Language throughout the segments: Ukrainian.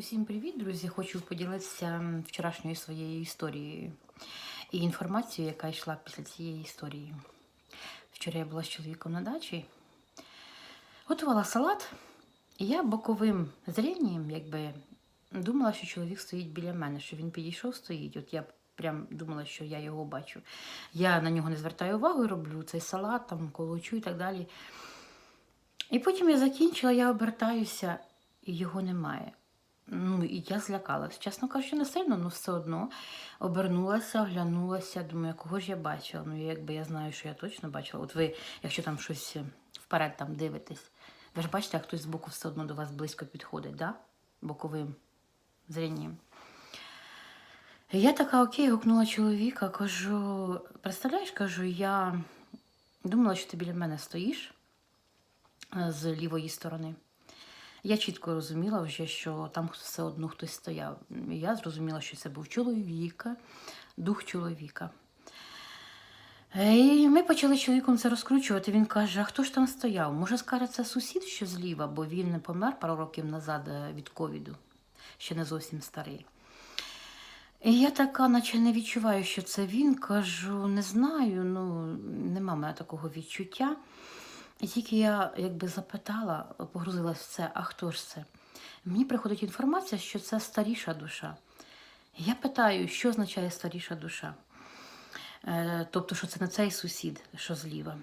Усім привіт, друзі! Хочу поділитися вчорашньою своєю історією і інформацією, яка йшла після цієї історії. Вчора я була з чоловіком на дачі, готувала салат, і я боковим зрінням, якби думала, що чоловік стоїть біля мене, що він підійшов, стоїть. От я прям думала, що я його бачу. Я на нього не звертаю увагу роблю цей салат, там колочу і так далі. І потім я закінчила, я обертаюся, і його немає. Ну, і я злякалась. Чесно кажучи, не сильно, але все одно обернулася, оглянулася, думаю, кого ж я бачила. Ну, якби я знаю, що я точно бачила. От ви, якщо там щось вперед там дивитесь, ви ж бачите, а хтось збоку все одно до вас близько підходить, да? боковим зрінням. Я така окей, гукнула чоловіка, кажу, представляєш, кажу, я думала, що ти біля мене стоїш е, з лівої сторони. Я чітко розуміла вже, що там все одно хтось стояв. Я зрозуміла, що це був чоловік, дух чоловіка. І ми почали чоловіком це розкручувати. Він каже: а хто ж там стояв? Може, скаже, це сусід, що зліва, бо він не помер пару років назад е, від ковіду, ще не зовсім старий. І я така, наче не відчуваю, що це він. Кажу, не знаю, ну нема в мене такого відчуття. І тільки я якби запитала, погрузилась в це, а хто ж це? Мені приходить інформація, що це старіша душа. Я питаю, що означає старіша душа? Е, Тобто, що це не цей сусід, що зліва.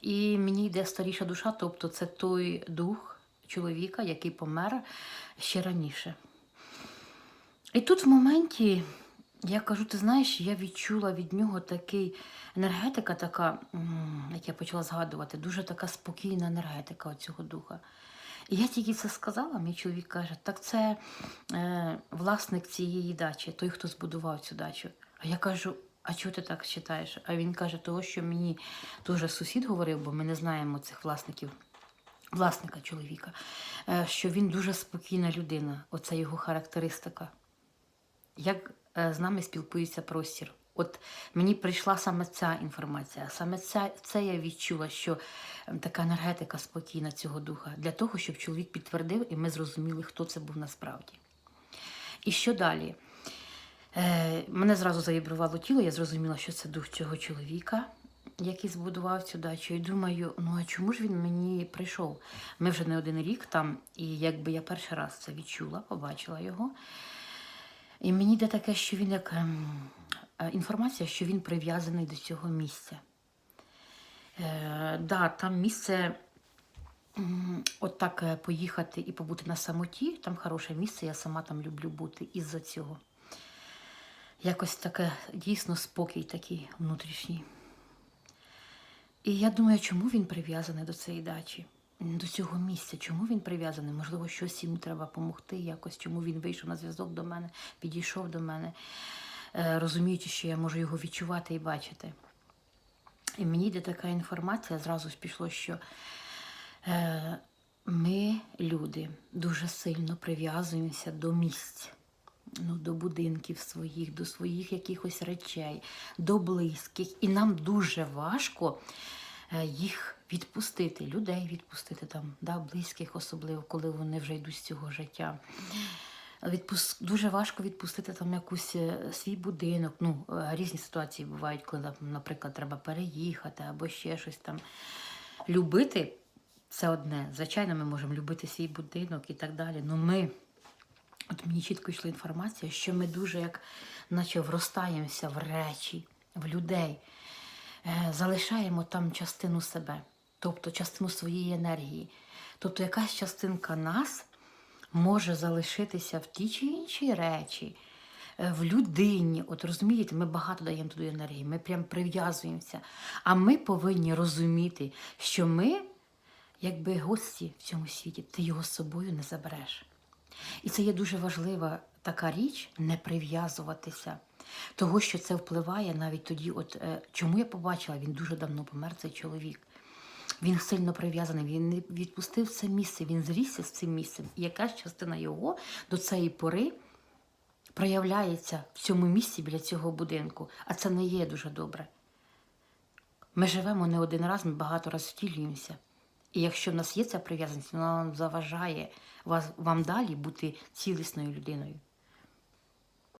І мені йде старіша душа, тобто це той дух чоловіка, який помер ще раніше. І тут в моменті я кажу, ти знаєш, я відчула від нього такий енергетика, така, як я почала згадувати, дуже така спокійна енергетика цього духа. І я тільки це сказала, мій чоловік каже, так це е, власник цієї дачі, той, хто збудував цю дачу. А я кажу, а чого ти так вважаєш? А він каже, того, що мені теж сусід говорив, бо ми не знаємо цих власників. Власника чоловіка, е, що він дуже спокійна людина, оце його характеристика як е, з нами спілкується простір. От мені прийшла саме ця інформація, саме ця, це я відчула, що ем, така енергетика спокійна цього духа, для того, щоб чоловік підтвердив, і ми зрозуміли, хто це був насправді. І що далі? Е, мене зразу завібрувало тіло, я зрозуміла, що це дух цього чоловіка, який збудував цю дачу. І думаю, ну а чому ж він мені прийшов? Ми вже не один рік там, і якби я перший раз це відчула, побачила його. І мені йде таке, що він як ем, інформація, що він прив'язаний до цього місця. Е, да, там місце от е, поїхати і побути на самоті, там хороше місце, я сама там люблю бути із-за цього. Якось таке дійсно спокій такий внутрішній. І я думаю, чому він прив'язаний до цієї дачі, до цього місця? Чому він прив'язаний? Можливо, щось йому треба допомогти якось, чому він вийшов на зв'язок до мене, підійшов до мене, е, розуміючи, що я можу його відчувати і бачити. І мені йде така інформація, зразу ж пішло, що е, ми, люди, дуже сильно прив'язуємося до місць. Ну, до будинків своїх, до своїх якихось речей, до близьких. І нам дуже важко е, їх відпустити, людей відпустити там, да, близьких, особливо, коли вони вже йдуть з цього життя. Відпус... Дуже важко відпустити там якусь е, свій будинок. Ну, е, різні ситуації бувають, коли, наприклад, треба переїхати або ще щось там. Любити це одне. Звичайно, ми можемо любити свій будинок і так далі. Ну ми. От мені чітко йшла інформація, що ми дуже як наче вростаємося в речі, в людей, е, залишаємо там частину себе, тобто частину своєї енергії. Тобто якась частинка нас може залишитися в ті чи інші речі, е, в людині. От розумієте, ми багато даємо туди енергії, ми прям прив'язуємося. А ми повинні розуміти, що ми, якби гості в цьому світі, ти його з собою не забереш. І це є дуже важлива така річ не прив'язуватися. Того, що це впливає навіть тоді, от е, чому я побачила, він дуже давно помер, цей чоловік. Він сильно прив'язаний, він не відпустив це місце, він зрісся з цим місцем. І якась частина його до цієї пори проявляється в цьому місці біля цього будинку. А це не є дуже добре. Ми живемо не один раз, ми багато разів втілюємося. І якщо в нас є ця прив'язаність, вона заважає вас, вам далі бути цілісною людиною.